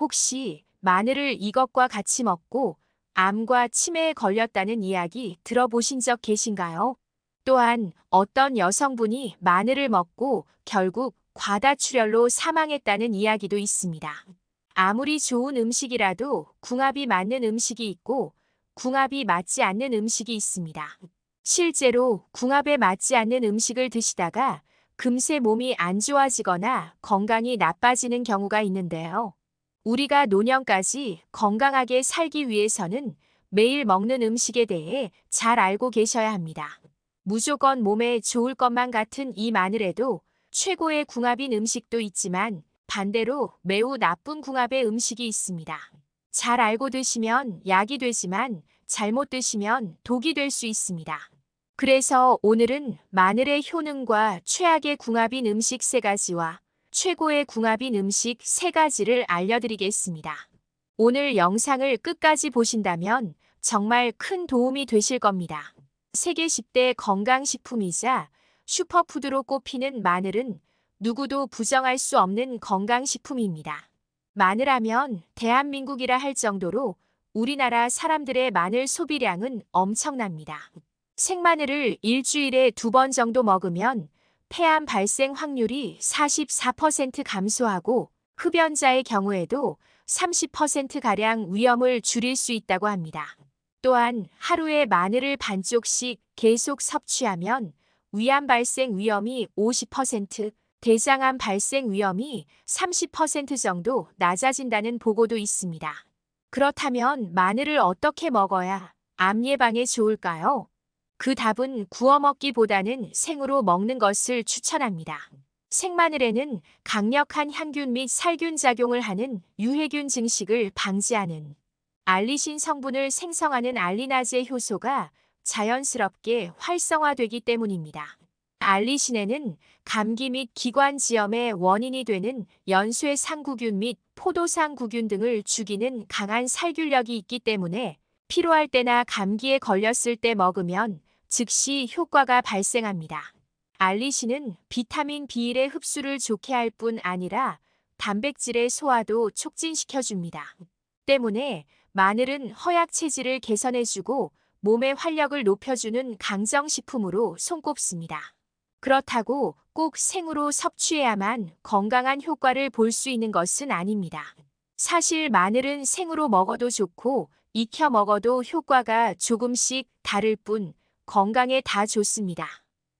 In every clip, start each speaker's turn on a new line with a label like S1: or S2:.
S1: 혹시 마늘을 이것과 같이 먹고 암과 치매에 걸렸다는 이야기 들어보신 적 계신가요? 또한 어떤 여성분이 마늘을 먹고 결국 과다출혈로 사망했다는 이야기도 있습니다. 아무리 좋은 음식이라도 궁합이 맞는 음식이 있고 궁합이 맞지 않는 음식이 있습니다. 실제로 궁합에 맞지 않는 음식을 드시다가 금세 몸이 안 좋아지거나 건강이 나빠지는 경우가 있는데요. 우리가 노년까지 건강하게 살기 위해서는 매일 먹는 음식에 대해 잘 알고 계셔야 합니다. 무조건 몸에 좋을 것만 같은 이 마늘에도 최고의 궁합인 음식도 있지만 반대로 매우 나쁜 궁합의 음식이 있습니다. 잘 알고 드시면 약이 되지만 잘못 드시면 독이 될 수 있습니다. 그래서 오늘은 마늘의 효능과 최악의 궁합인 음식 세 가지와 최고의 궁합인 음식 세 가지를 알려드리겠습니다. 오늘 영상을 끝까지 보신다면 정말 큰 도움이 되실 겁니다. 세계 10대 건강식품이자 슈퍼푸드로 꼽히는 마늘은 누구도 부정할 수 없는 건강식품입니다. 마늘하면 대한민국이라 할 정도로 우리나라 사람들의 마늘 소비량은 엄청납니다. 생마늘을 일주일에 두 번 정도 먹으면 폐암 발생 확률이 44% 감소하고 흡연자의 경우에도 30%가량 위험을 줄일 수 있다고 합니다. 또한 하루에 마늘을 반쪽씩 계속 섭취하면 위암 발생 위험이 50%, 대장암 발생 위험이 30% 정도 낮아진다는 보고도 있습니다. 그렇다면 마늘을 어떻게 먹어야 암 예방에 좋을까요? 그 답은 구워 먹기보다는 생으로 먹는 것을 추천합니다. 생마늘에는 강력한 향균 및 살균 작용을 하는 유해균 증식을 방지하는 알리신 성분을 생성하는 알리나제 효소가 자연스럽게 활성화되기 때문입니다. 알리신에는 감기 및 기관 지염의 원인이 되는 연쇄 상구균 및 포도상구균 등을 죽이는 강한 살균력이 있기 때문에 필요할 때나 감기에 걸렸을 때 먹으면 즉시 효과가 발생합니다. 알리신은 비타민 B1의 흡수를 좋게 할 뿐 아니라 단백질의 소화도 촉진시켜줍니다. 때문에 마늘은 허약 체질을 개선해주고 몸의 활력을 높여주는 강정식품으로 손꼽습니다. 그렇다고 꼭 생으로 섭취해야만 건강한 효과를 볼 수 있는 것은 아닙니다. 사실 마늘은 생으로 먹어도 좋고 익혀 먹어도 효과가 조금씩 다를 뿐 건강에 다 좋습니다.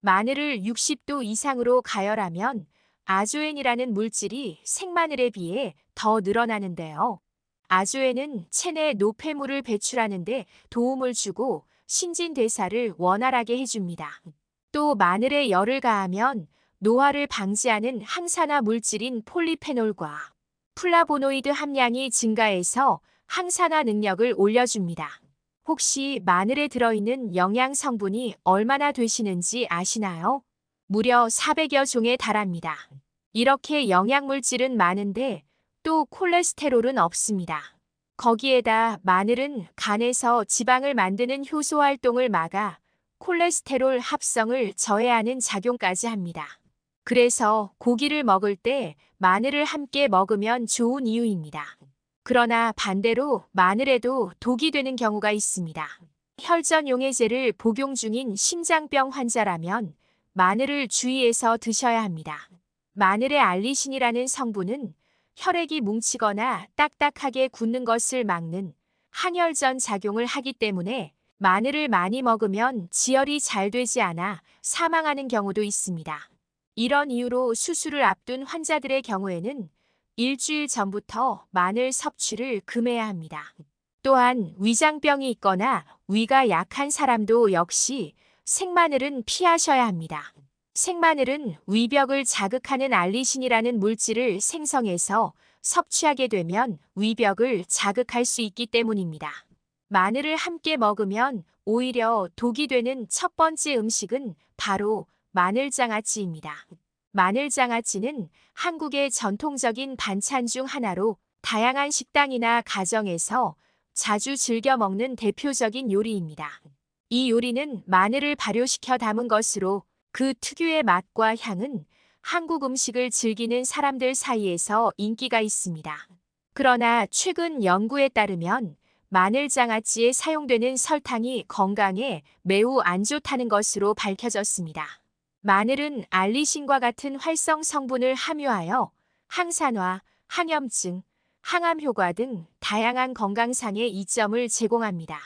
S1: 마늘을 60도 이상으로 가열하면 아조엔이라는 물질이 생마늘에 비해 더 늘어나는데요. 아조엔은 체내 노폐물을 배출하는데 도움을 주고 신진대사를 원활하게 해줍니다. 또 마늘에 열을 가하면 노화를 방지하는 항산화 물질인 폴리페놀과 플라보노이드 함량이 증가해서 항산화 능력을 올려줍니다. 혹시 마늘에 들어있는 영양 성분이 얼마나 되시는지 아시나요? 무려 400여 종에 달합니다. 이렇게 영양물질은 많은데 또 콜레스테롤은 없습니다. 거기에다 마늘은 간에서 지방을 만드는 효소 활동을 막아 콜레스테롤 합성을 저해하는 작용까지 합니다. 그래서 고기를 먹을 때 마늘을 함께 먹으면 좋은 이유입니다. 그러나 반대로 마늘에도 독이 되는 경우가 있습니다. 혈전 용해제를 복용 중인 심장병 환자라면 마늘을 주의해서 드셔야 합니다. 마늘의 알리신이라는 성분은 혈액이 뭉치거나 딱딱하게 굳는 것을 막는 항혈전 작용을 하기 때문에 마늘을 많이 먹으면 지혈이 잘 되지 않아 사망하는 경우도 있습니다. 이런 이유로 수술을 앞둔 환자들의 경우에는 일주일 전부터 마늘 섭취를 금해야 합니다. 또한 위장병이 있거나 위가 약한 사람도 역시 생마늘은 피하셔야 합니다. 생마늘은 위벽을 자극하는 알리신이라는 물질을 생성해서 섭취하게 되면 위벽을 자극할 수 있기 때문입니다. 마늘을 함께 먹으면 오히려 독이 되는 첫 번째 음식은 바로 마늘장아찌입니다. 마늘장아찌는 한국의 전통적인 반찬 중 하나로 다양한 식당이나 가정에서 자주 즐겨 먹는 대표적인 요리입니다. 이 요리는 마늘을 발효시켜 담은 것으로 그 특유의 맛과 향은 한국 음식을 즐기는 사람들 사이에서 인기가 있습니다. 그러나 최근 연구에 따르면 마늘장아찌에 사용되는 설탕이 건강에 매우 안 좋다는 것으로 밝혀졌습니다. 마늘은 알리신과 같은 활성 성분을 함유하여 항산화, 항염증, 항암 효과 등 다양한 건강상의 이점을 제공합니다.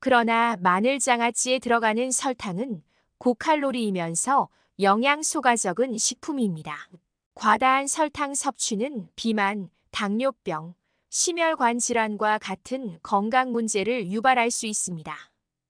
S1: 그러나 마늘 장아찌에 들어가는 설탕은 고칼로리이면서 영양소가 적은 식품입니다. 과다한 설탕 섭취는 비만, 당뇨병, 심혈관 질환과 같은 건강 문제를 유발할 수 있습니다.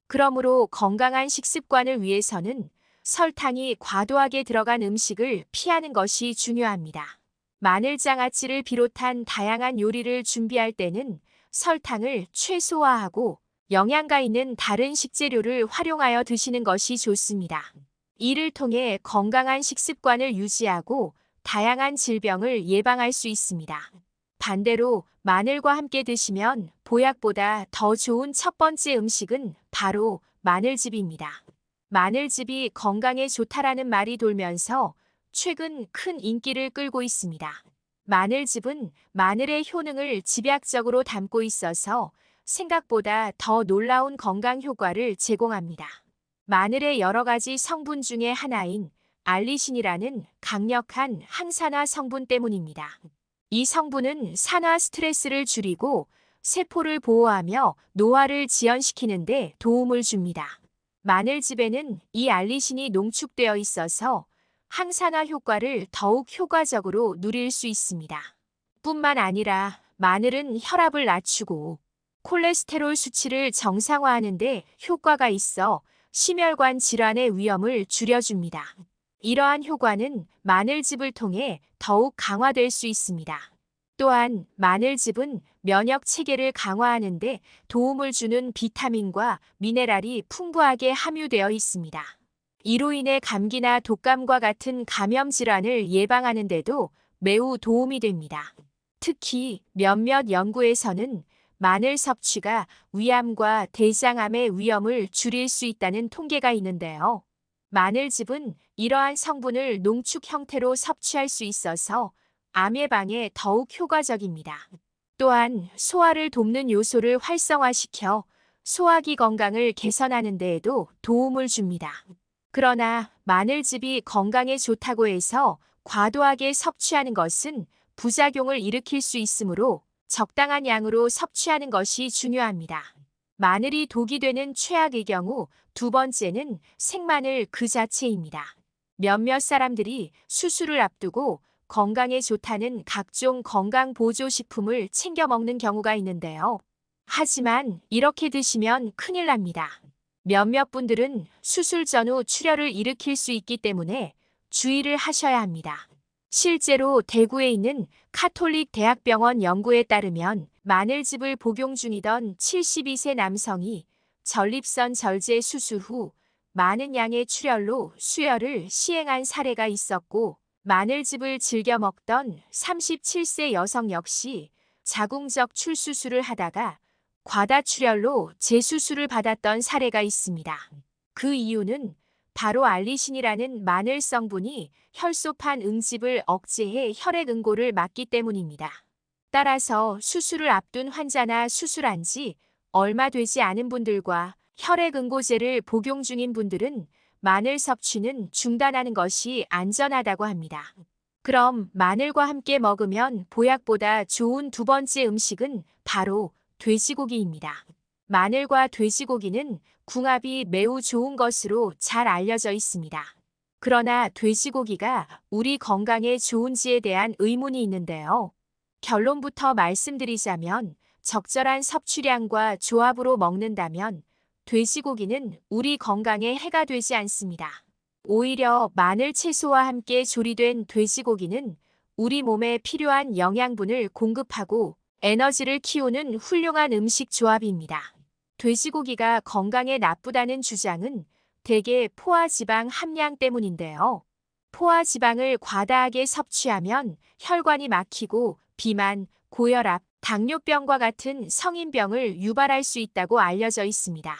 S1: 그러므로 건강한 식습관을 위해서는 설탕이 과도하게 들어간 음식을 피하는 것이 중요합니다. 마늘장아찌를 비롯한 다양한 요리를 준비할 때는 설탕을 최소화하고 영양가 있는 다른 식재료를 활용하여 드시는 것이 좋습니다. 이를 통해 건강한 식습관을 유지하고 다양한 질병을 예방할 수 있습니다. 반대로 마늘과 함께 드시면 보약보다 더 좋은 첫 번째 음식은 바로 마늘즙입니다. 마늘즙이 건강에 좋다라는 말이 돌면서 최근 큰 인기를 끌고 있습니다. 마늘즙은 마늘의 효능을 집약적으로 담고 있어서 생각보다 더 놀라운 건강 효과를 제공합니다. 마늘의 여러 가지 성분 중에 하나인 알리신이라는 강력한 항산화 성분 때문입니다. 이 성분은 산화 스트레스를 줄이고 세포를 보호하며 노화를 지연시키는 데 도움을 줍니다. 마늘즙에는 이 알리신이 농축되어 있어서 항산화 효과를 더욱 효과적으로 누릴 수 있습니다. 뿐만 아니라 마늘은 혈압을 낮추고 콜레스테롤 수치를 정상화하는 데 효과가 있어 심혈관 질환의 위험을 줄여줍니다. 이러한 효과는 마늘즙을 통해 더욱 강화될 수 있습니다. 또한 마늘즙은 면역 체계를 강화하는 데 도움을 주는 비타민과 미네랄이 풍부하게 함유되어 있습니다. 이로 인해 감기나 독감과 같은 감염 질환을 예방하는 데도 매우 도움이 됩니다. 특히 몇몇 연구에서는 마늘 섭취가 위암과 대장암의 위험을 줄일 수 있다는 통계가 있는데요. 마늘즙은 이러한 성분을 농축 형태로 섭취할 수 있어서 암 예방에 더욱 효과적입니다. 또한 소화를 돕는 요소를 활성화시켜 소화기 건강을 개선하는 데에도 도움을 줍니다. 그러나 마늘즙이 건강에 좋다고 해서 과도하게 섭취하는 것은 부작용을 일으킬 수 있으므로 적당한 양으로 섭취하는 것이 중요합니다. 마늘이 독이 되는 최악의 경우 두 번째는 생마늘 그 자체입니다. 몇몇 사람들이 수술을 앞두고 건강에 좋다는 각종 건강 보조식품을 챙겨 먹는 경우가 있는데요. 하지만 이렇게 드시면 큰일 납니다. 몇몇 분들은 수술 전후 출혈을 일으킬 수 있기 때문에 주의를 하셔야 합니다. 실제로 대구에 있는 카톨릭 대학병원 연구에 따르면 마늘즙을 복용 중이던 72세 남성이 전립선 절제 수술 후 많은 양의 출혈로 수혈을 시행한 사례가 있었고 마늘즙을 즐겨 먹던 37세 여성 역시 자궁적 출수술을 하다가 과다출혈로 재수술을 받았던 사례가 있습니다. 그 이유는 바로 알리신이라는 마늘 성분이 혈소판 응집을 억제해 혈액 응고를 막기 때문입니다. 따라서 수술을 앞둔 환자나 수술한 지 얼마 되지 않은 분들과 혈액 응고제를 복용 중인 분들은 마늘 섭취는 중단하는 것이 안전하다고 합니다. 그럼 마늘과 함께 먹으면 보약보다 좋은 두 번째 음식은 바로 돼지고기입니다. 마늘과 돼지고기는 궁합이 매우 좋은 것으로 잘 알려져 있습니다. 그러나 돼지고기가 우리 건강에 좋은지에 대한 의문이 있는데요. 결론부터 말씀드리자면 적절한 섭취량과 조합으로 먹는다면 돼지고기는 우리 건강에 해가 되지 않습니다. 오히려 마늘 채소와 함께 조리된 돼지고기는 우리 몸에 필요한 영양분을 공급하고 에너지를 키우는 훌륭한 음식 조합입니다. 돼지고기가 건강에 나쁘다는 주장은 대개 포화지방 함량 때문인데요. 포화지방을 과다하게 섭취하면 혈관이 막히고 비만, 고혈압, 당뇨병과 같은 성인병을 유발할 수 있다고 알려져 있습니다.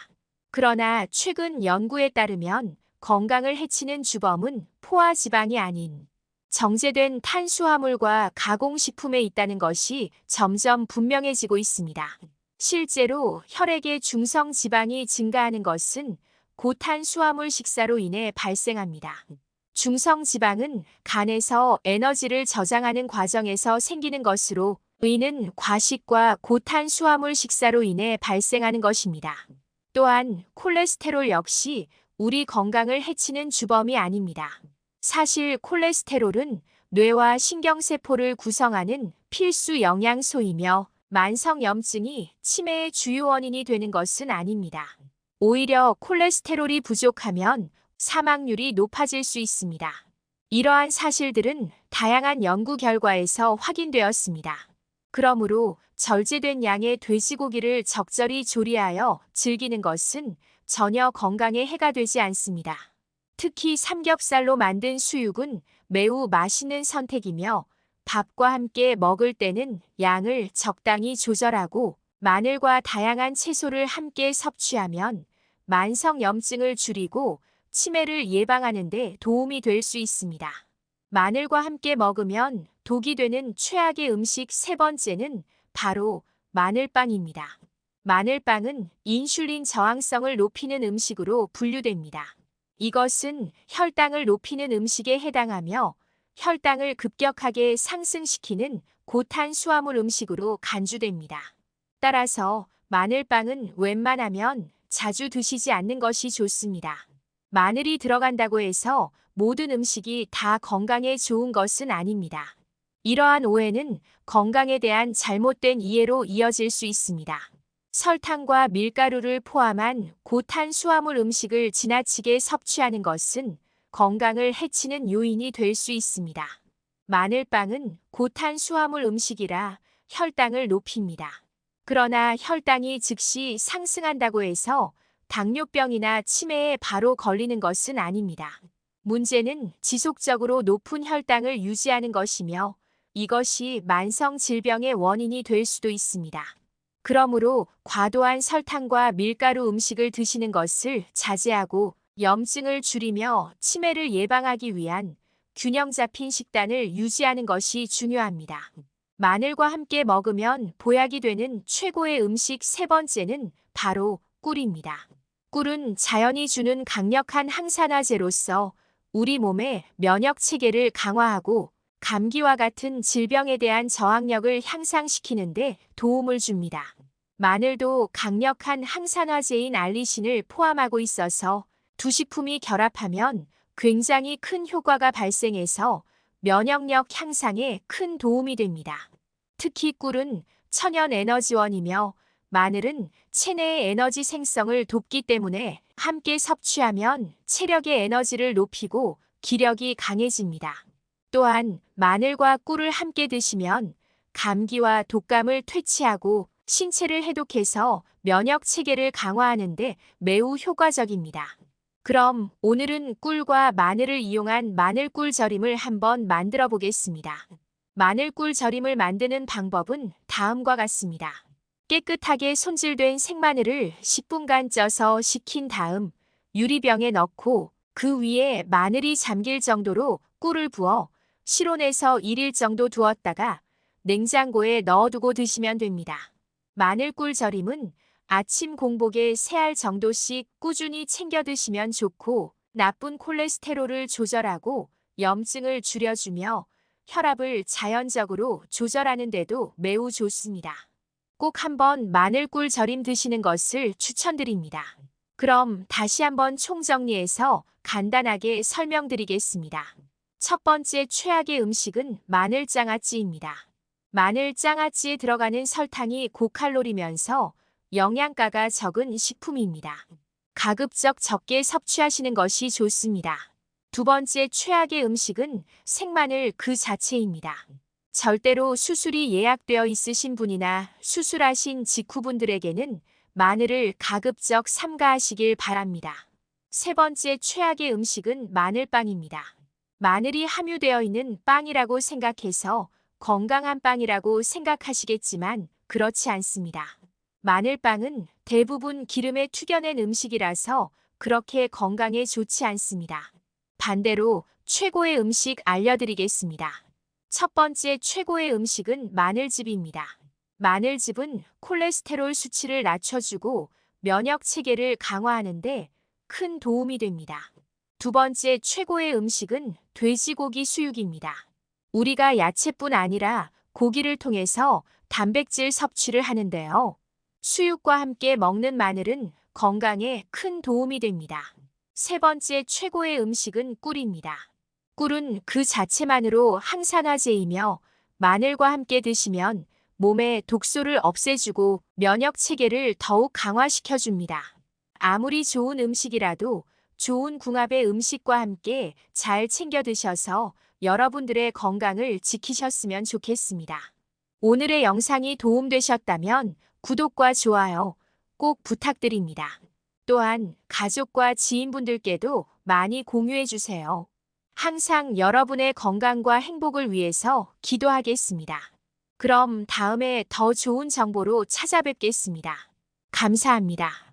S1: 그러나 최근 연구에 따르면 건강을 해치는 주범은 포화 지방이 아닌 정제된 탄수화물과 가공식품에 있다는 것이 점점 분명해지고 있습니다. 실제로 혈액의 중성 지방이 증가하는 것은 고탄수화물 식사로 인해 발생합니다. 중성 지방은 간에서 에너지를 저장하는 과정에서 생기는 것으로 의는 과식과 고탄수화물 식사로 인해 발생하는 것입니다. 또한 콜레스테롤 역시 우리 건강을 해치는 주범이 아닙니다. 사실 콜레스테롤은 뇌와 신경세포를 구성하는 필수 영양소이며 만성염증이 치매의 주요 원인이 되는 것은 아닙니다. 오히려 콜레스테롤이 부족하면 사망률이 높아질 수 있습니다. 이러한 사실들은 다양한 연구 결과에서 확인되었습니다. 그러므로 절제된 양의 돼지고기를 적절히 조리하여 즐기는 것은 전혀 건강에 해가 되지 않습니다. 특히 삼겹살로 만든 수육은 매우 맛있는 선택이며 밥과 함께 먹을 때는 양을 적당히 조절하고 마늘과 다양한 채소를 함께 섭취하면 만성염증을 줄이고 치매를 예방하는 데 도움이 될 수 있습니다. 마늘과 함께 먹으면 독이 되는 최악의 음식 세 번째는 바로 마늘빵입니다. 마늘빵은 인슐린 저항성을 높이는 음식으로 분류됩니다. 이것은 혈당을 높이는 음식에 해당하며 혈당을 급격하게 상승시키는 고탄수화물 음식으로 간주됩니다. 따라서 마늘빵은 웬만하면 자주 드시지 않는 것이 좋습니다. 마늘이 들어간다고 해서 모든 음식이 다 건강에 좋은 것은 아닙니다. 이러한 오해는 건강에 대한 잘못된 이해로 이어질 수 있습니다. 설탕과 밀가루를 포함한 고탄수화물 음식을 지나치게 섭취하는 것은 건강을 해치는 요인이 될 수 있습니다. 마늘빵은 고탄수화물 음식이라 혈당을 높입니다. 그러나 혈당이 즉시 상승한다고 해서 당뇨병이나 치매에 바로 걸리는 것은 아닙니다. 문제는 지속적으로 높은 혈당을 유지하는 것이며 이것이 만성 질병의 원인이 될 수도 있습니다. 그러므로 과도한 설탕과 밀가루 음식을 드시는 것을 자제하고 염증을 줄이며 치매를 예방하기 위한 균형 잡힌 식단을 유지하는 것이 중요합니다. 마늘과 함께 먹으면 보약이 되는 최고의 음식 세 번째는 바로 꿀입니다. 꿀은 자연이 주는 강력한 항산화제로서 우리 몸의 면역 체계를 강화하고 감기와 같은 질병에 대한 저항력을 향상시키는데 도움을 줍니다. 마늘도 강력한 항산화제인 알리신을 포함하고 있어서 두 식품이 결합하면 굉장히 큰 효과가 발생해서 면역력 향상에 큰 도움이 됩니다. 특히 꿀은 천연 에너지원이며 마늘은 체내의 에너지 생성을 돕기 때문에 함께 섭취하면 체력의 에너지를 높이고 기력이 강해집니다. 또한 마늘과 꿀을 함께 드시면 감기와 독감을 퇴치하고 신체를 해독해서 면역 체계를 강화하는 데 매우 효과적입니다. 그럼 오늘은 꿀과 마늘을 이용한 마늘꿀 절임을 한번 만들어 보겠습니다. 마늘꿀 절임을 만드는 방법은 다음과 같습니다. 깨끗하게 손질된 생마늘을 10분간 쪄서 식힌 다음 유리병에 넣고 그 위에 마늘이 잠길 정도로 꿀을 부어 실온에서 1일 정도 두었다가 냉장고에 넣어두고 드시면 됩니다. 마늘꿀 절임은 아침 공복에 3알 정도씩 꾸준히 챙겨 드시면 좋고 나쁜 콜레스테롤을 조절하고 염증을 줄여주며 혈압을 자연적으로 조절하는 데도 매우 좋습니다. 꼭 한번 마늘꿀 절임 드시는 것을 추천드립니다. 그럼 다시 한번 총정리해서 간단하게 설명드리겠습니다. 첫 번째 최악의 음식은 마늘장아찌입니다. 마늘장아찌에 들어가는 설탕이 고칼로리면서 영양가가 적은 식품입니다. 가급적 적게 섭취하시는 것이 좋습니다. 두 번째 최악의 음식은 생마늘 그 자체입니다. 절대로 수술이 예약되어 있으신 분이나 수술하신 직후분들에게는 마늘을 가급적 삼가하시길 바랍니다. 세 번째 최악의 음식은 마늘빵입니다. 마늘이 함유되어 있는 빵이라고 생각해서 건강한 빵이라고 생각하시겠지만 그렇지 않습니다. 마늘빵은 대부분 기름에 튀겨낸 음식이라서 그렇게 건강에 좋지 않습니다. 반대로 최고의 음식 알려드리겠습니다. 첫 번째 최고의 음식은 마늘즙입니다. 마늘즙은 콜레스테롤 수치를 낮춰주고 면역 체계를 강화하는데 큰 도움이 됩니다. 두 번째 최고의 음식은 돼지고기 수육입니다. 우리가 야채뿐 아니라 고기를 통해서 단백질 섭취를 하는데요. 수육과 함께 먹는 마늘은 건강에 큰 도움이 됩니다. 세 번째 최고의 음식은 꿀입니다. 꿀은 그 자체만으로 항산화제이며 마늘과 함께 드시면 몸의 독소를 없애주고 면역 체계를 더욱 강화시켜줍니다. 아무리 좋은 음식이라도 좋은 궁합의 음식과 함께 잘 챙겨 드셔서 여러분들의 건강을 지키셨으면 좋겠습니다. 오늘의 영상이 도움되셨다면 구독과 좋아요 꼭 부탁드립니다. 또한 가족과 지인분들께도 많이 공유해 주세요. 항상 여러분의 건강과 행복을 위해서 기도하겠습니다. 그럼 다음에 더 좋은 정보로 찾아뵙겠습니다. 감사합니다.